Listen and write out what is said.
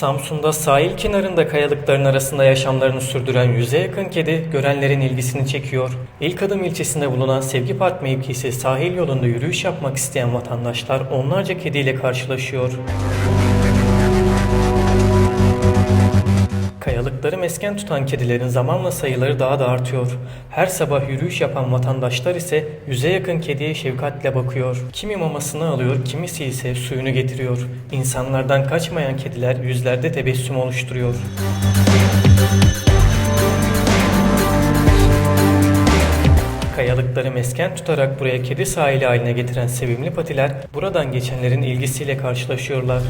Samsun'da sahil kenarında kayalıkların arasında yaşamlarını sürdüren yüze yakın kedi görenlerin ilgisini çekiyor. İlk adım ilçesinde bulunan Sevgi Park mevkisi sahil yolunda yürüyüş yapmak isteyen vatandaşlar onlarca kediyle karşılaşıyor. Mesken tutan kedilerin zamanla sayıları daha da artıyor. Her sabah yürüyüş yapan vatandaşlar ise yüze yakın kediye şefkatle bakıyor. Kimi mamasını alıyor, kimisi ise suyunu getiriyor. İnsanlardan kaçmayan kediler yüzlerde tebessüm oluşturuyor. Kayalıkları mesken tutarak buraya kedi sahili haline getiren sevimli patiler buradan geçenlerin ilgisiyle karşılaşıyorlar.